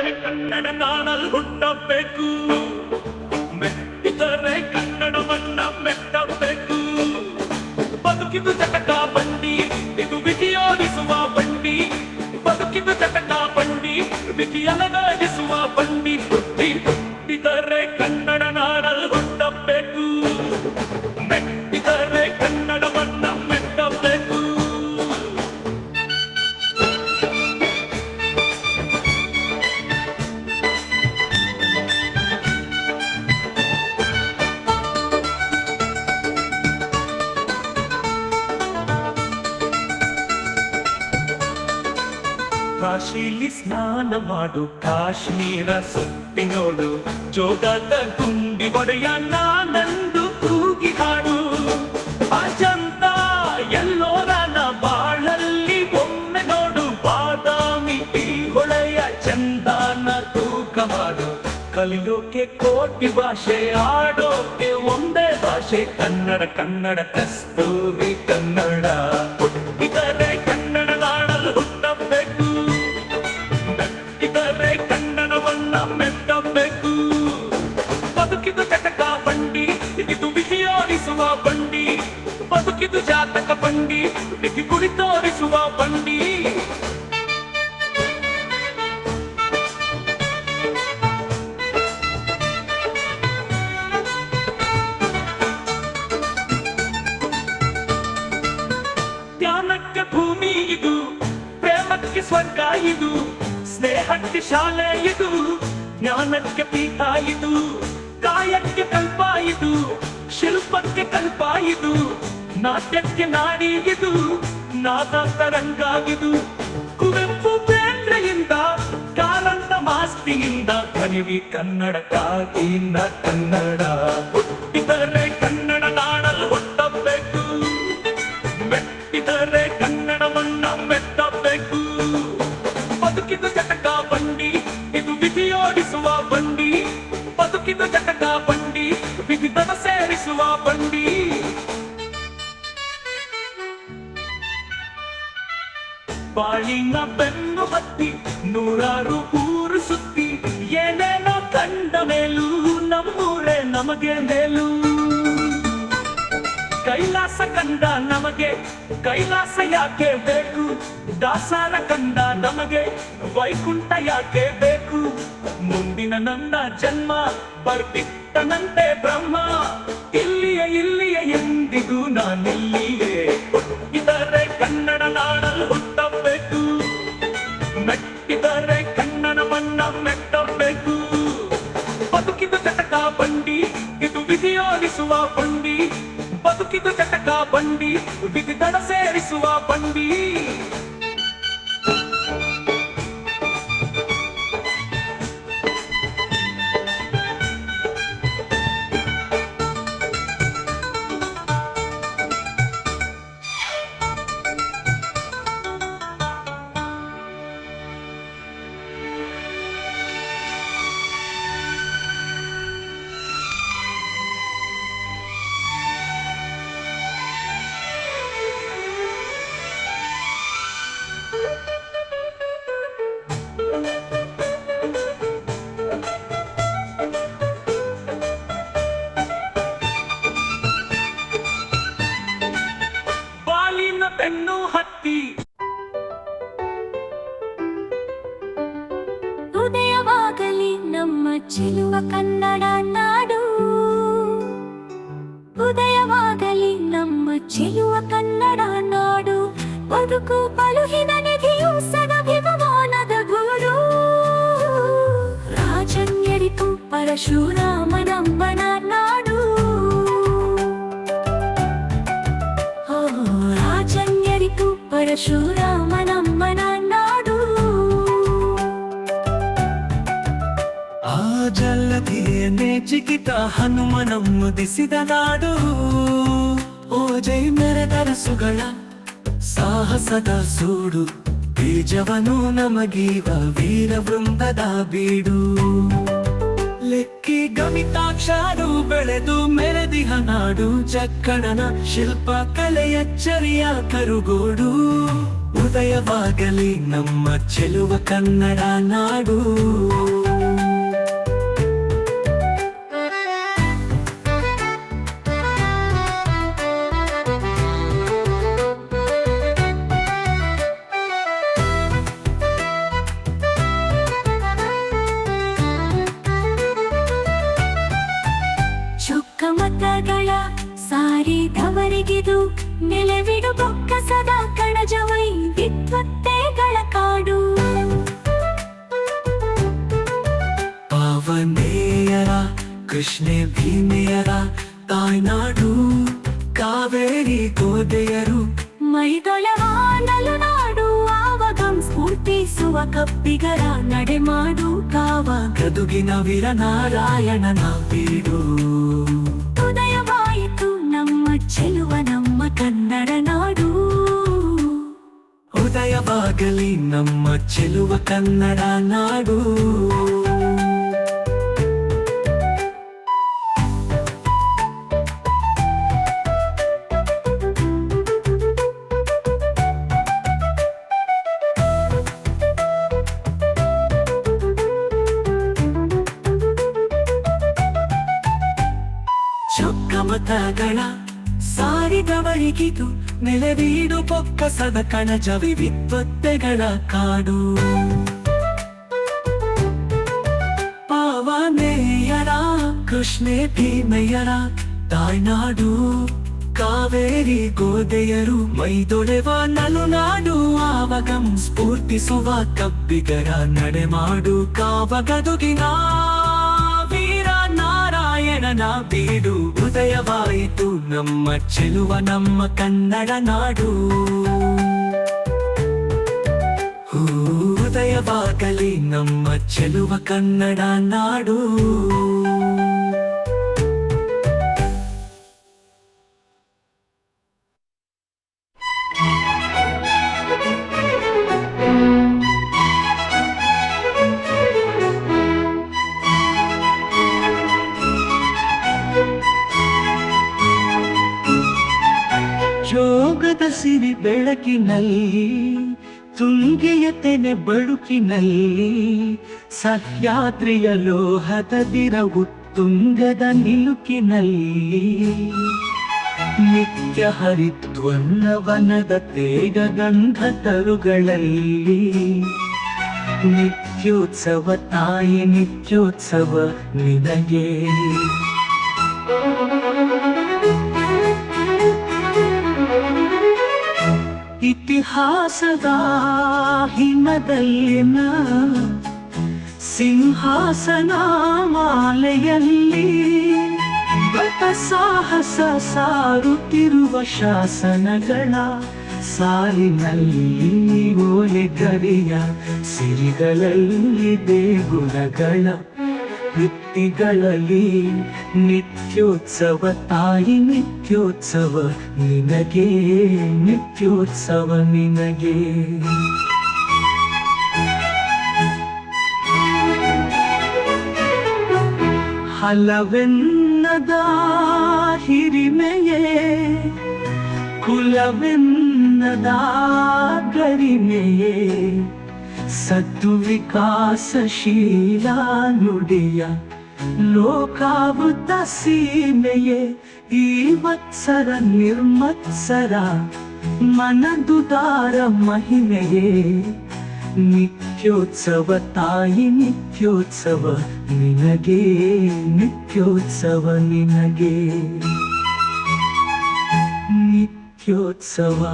ಮೆಟ್ಟಿದರೆ ಕನ್ನಡ ನಾನಲ್ಲಿ ಹುಟ್ಟಬೇಕು. ಮೆಟ್ಟಿದರೆ ಕನ್ನಡ ಮಣ್ಣ ಮೆಟ್ಟಬೇಕು. ಬದುಕಿದು ಜಗತ್ತ ಬಂಡಿ, ಇದು ವಿಧಿಯೋಗಿಸುವ ಬಂಡಿ. ಬದುಕಿದು ಜಗತ್ತ ಬಂಡಿ ವಿಧಿಯಲಗಾಗಿಸುವ ಬಂಡಿ. ಕಾಶಿಲಿ ಸ್ನಾನ ಮಾಡು. ಕಾಶ್ಮೀರ ಸುತ್ತಿ ನೋಡು. ಜೋಗದ ಗುಂಡಿ ಒಡೆಯ ನಾನಂದು ಕೂಗಿ ಹಾಡು ಅಜಂತ ಎಲ್ಲೋರನ ಬಾಳಲ್ಲಿ ಒಮ್ಮೆ ನೋಡು. ಬಾದಾಮಿ ಹೊಳೆಯ ಚಂದಾನ ತೂಕ ಮಾಡು. ಕಲಿಯೋಕೆ ಕೋಟಿ ಭಾಷೆ, ಆಡೋಕೆ ಒಂದೇ ಭಾಷೆ. ಕನ್ನಡ ಕನ್ನಡ, ಕಸ್ತೂರಿ ಕನ್ನಡ. ಹುಟ್ಟಿದರೆ ಬದುಕಿದು ಜಾತಕ ಬಂಡಿ ಬಿಗಿ ಕುಡಿ ತೋರಿಸುವ ಬಂಡಿ ಧ್ಯಾನಕ್ಕೆ ಭೂಮಿ ಇದು ಪ್ರೇಮಕ್ಕೆ ಸ್ವರ್ಗ ಇದು ಸ್ನೇಹಕ್ಕೆ ಶಾಲೆ ಇದು ಜ್ಞಾನಕ್ಕೆ ಪೀಠ ಇದು ಕಾಯಕ್ಕೆ ಕಲ್ಪ ಇದು ಶಿಲ್ಪಕ್ಕೆ ಕಲ್ಪ ಇದು ನಾಟ್ಯಕ್ಕೆ ನಾಡಿಗಿದು ನಾದ ತರಂಗಾಗಿದು ಕುವೆಂಪು ಬೇಂದ್ರೆಯಿಂದ ಕಾಲಂತ ಮಾಸ್ತಿಯಿಂದ ಕನಿವಿ ಕನ್ನಡ ಕಾಗಿನ ಕನ್ನಡ. ಹುಟ್ಟಿದರೆ ಕನ್ನಡ ನಾಡಲು ಹುಟ್ಟಬೇಕು. ಮೆಟ್ಟಿದರೆ ಕನ್ನಡವನ್ನ ಮೆಟ್ಟಬೇಕು ಬದುಕಿದ ಚಟಕ ಬಂಡಿ, ಇದು ವಿಧಿಯೋಡಿಸುವ ಬಂಡಿ. ಬದುಕಿದ ಚಟಕ ಬಂಡಿ ವಿಧಿತನ ಸೇರಿಸುವ ಬಂಡಿ. ಬಾಳಿನ ಬೆನ್ನು ಹತ್ತಿ ನೂರಾರು ಊರು ಸುತ್ತಿ, ಏನೇನೋ ಕಂಡ ಮೇಲೂ ನಮ್ಮೂರೇ ನಮಗೆ ಮೇಲೂ. ಕೈಲಾಸ ಕಂಡ ನಮಗೆ, ಕೈಲಾಸ ಯಾಕೆ ಬೇಕು? ದಾಸಾರ ಕಂಡ ನಮಗೆ, ವೈಕುಂಠ ಯಾಕೆ ಬೇಕು? ಮುಂದಿನ ನನ್ನ ಜನ್ಮ ಬರ್ತಿತ್ತನಂತೆ ಬ್ರಹ್ಮ, ಇಲ್ಲಿಯ ಇಲ್ಲಿಯ ಎಂದಿಗೂ ನಾನಿಲ್ಲಿಯೇ. ವಿಧಿಯೋಡಿಸುವ ಬಂಡಿ ಬದುಕಿದು ಚಟಕ ಬಂಡಿ ದಡ ಸೇರಿಸುವ ಬಂಡಿ. ಚೆಲುವ ಕನ್ನಡ ನಾಡು ಉದಯವಾಗಲಿ ನಮ್ಮ ಚೆಲುವ ಕನ್ನಡ ನಾಡು ಬದುಕು ಬಲುಹಿನ ನಿಧಿಯು ಸದಭಿಮಾನದ ಗೂಡು ರಾಜನ್ಯರಿತು ಪರಶುರಾಮನಂಬನ ನಾಡು ಓ, ರಾಜನ್ಯರಿತು ಪರಶುರಾಮನಂಬನ ಜಲ್ಲದಿಯನ್ನೇ ಹನುಮನಮ್ಮುದಿಸಿದ ಹನುಮನ ಮುದಿಸಿದ ನಾಡು. ಓ ಜೈ ಮೆರೆದರಸುಗಳ ಸಾಹಸದ ಸೂಡು. ಬೀಜವನು ನಮಗೀವ ವೀರ ವೃಂದದ ಬೀಡು. ಲೆಕ್ಕಿ ಗಮಿತಾಕ್ಷಾರು ಬೆಳೆದು ಮೆರೆದಿಹ ನಾಡು. ಚಕ್ಕಣನ ಶಿಲ್ಪ ಕಲೆಯಚ್ಚರಿಯ ಕರುಗೋಡು. ಉದಯವಾಗಲಿ ನಮ್ಮ ಚೆಲುವ ಕನ್ನಡ ನಾಡು. ನೆಲೆವಿಡು ಬೊಕ್ಕಸದ ಕಣಜವೈ ವಿದ್ವತ್ತೆಗಳ ಕಾಡು. ಪಾವನೇಯರ ಕೃಷ್ಣೆ ಭೀಮೆಯರ ತಾಯ್ನಾಡು ಕಾವೇರಿ ಗೋದೆಯರು. ಮೈದೊಳವಾನಲು ನಾಡು ಆವಗಂ ಸ್ಫೂರ್ತಿಸುವ ಕಪ್ಪಿಗರ ನಡೆಮಾಡು ಕಾವ ಗದುಗಿನ ವೀರನಾರಾಯಣನ ಬೀಡು ಉದಯವಾಯಿತು ನಮ್ಮ ಚೆಲುವ ನಮ್ಮ ಕನ್ನಡ ನಾಡು ಉದಯವಾಗಲಿ ನಮ್ಮ ಚೆಲುವ ಕನ್ನಡ ನಾಡು. ಸಾರಿದವರಿಗಿದು ನೆಲೆವೀಡು ಪೊಕ್ಕಸದ ಕಣಜವಿ ವಿದ್ವತ್ತೆಗಳ ಕಾಡು. ಪಾವನೇಯರ, ಕೃಷ್ಣೆ ಭೀಮಯ್ಯರ, ತಾಯ್ನಾಡು, ಕಾವೇರಿ ಗೋದೆಯರು ಮೈದೊಳೆವ ನಲುನಾಡು, ಆವಗಂ ಸ್ಫೂರ್ತಿಸುವ ಕಬ್ಬಿಗರ ನಡೆಮಾಡು, ಕಾವಗದುಗಿನ, ವೀರ ನಾರಾಯಣನ ಬೀಡು. ಉದಯವಾಯಿತು ನಮ್ಮ ಚೆಲುವ ನಮ್ಮ ಕನ್ನಡ ನಾಡು ಹೂ, ಉದಯವಾಗಲಿ ನಮ್ಮ ಚೆಲುವ ಕನ್ನಡ ನಾಡು ಜೋಗದ ಸಿರಿ ಬೆಳಕಿನಲ್ಲಿ, ತುಂಗೆಯ ತೆನೆ ಬಳುಕಿನಲ್ಲಿ, ಸಹ್ಯಾದ್ರಿಯ ಲೋಹದ ದಿರವು ತುಂಗದ ನಿಲುಕಿನಲ್ಲಿ. ನಿತ್ಯ ಹರಿದ್ವನ್ನವನದ ತೇಗ ಗಂಧ ತರುಗಳಲ್ಲಿ, ನಿತ್ಯೋತ್ಸವ ತಾಯಿ ನಿತ್ಯೋತ್ಸವ ನಿನಗೆ. ಇತಿಹಾಸದ ಹಿಮದಲ್ಲಿನ ಸಿಂಹಾಸನ ಮಾಲೆಯಲ್ಲಿ ಸಾಹಸ ಸಾರುತ್ತಿರುವ ಶಾಸನಗಳ ಸಾಲಿನಲ್ಲಿ ಓಲೆಗರಿಯ ಸಿರಿಗಳಲ್ಲಿ ದೇಗುಲಗಳ ವೃತ್ತಿಗಳಲ್ಲಿ ನಿತ್ಯೋತ್ಸವ ತಾಯಿ ನಿತ್ಯೋತ್ಸವ ನಿನಗೆ ನಿತ್ಯೋತ್ಸವ ನಿನಗೆ. ಹಲವೆನ್ನದ ಹಿರಿಮೆಯೇ ಕುಲವೆನ್ನದ ಗರಿಮೆಯೇ ಸತ್ತು ವಿಕಾಸಶೀಲ ನುಡಿಯ ಲೋಕಾವೃತ ಸೀಮೆಯೇ ಈ ಮತ್ಸರ ನಿರ್ಮತ್ಸರ ಮನದುದಾರ ಮಹಿಮೆಯೇ. ನಿತ್ಯೋತ್ಸವ ತಾಯಿ, ನಿತ್ಯೋತ್ಸವ ನಿನಗೆ ನಿತ್ಯೋತ್ಸವ ನಿನಗೆ. ನಿತ್ಯೋತ್ಸವ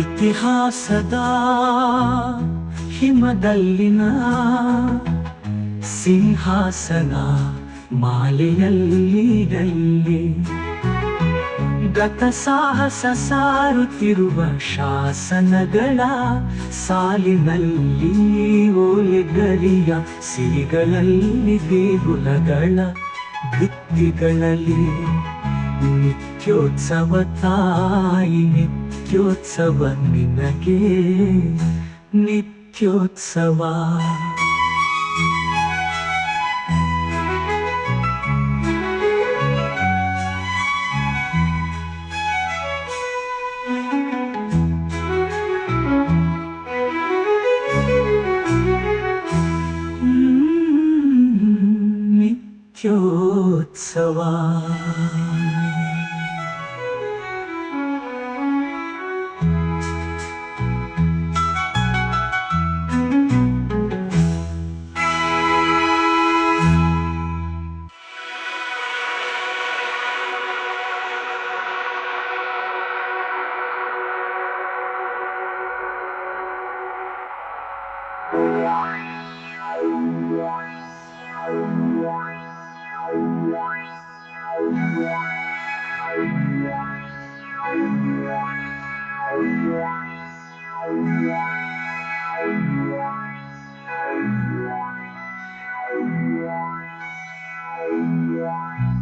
ಇತಿಹಾಸದ ಹಿಮದಲ್ಲಿನ ಸಿಂಹಾಸನ ಮಾಲೆಯಲ್ಲಿ ಗತ ಸಾಹಸ ಸಾರುತ್ತಿರುವ ಶಾಸನಗಳ ಸಾಲಿನಲ್ಲಿ ಓಲೆಗರಿಯ ಸಿರಿಗಳಲ್ಲಿ ದೇಗುಲಗಳ ಭಿತ್ತಿಗಳಲ್ಲಿ ನಿತ್ಯೋತ್ಸವ ತಾಯಿ ನಿತ್ಯೋತ್ಸವ ನಿನಗೆ. ನಿತ್ಯೋತ್ಸವ.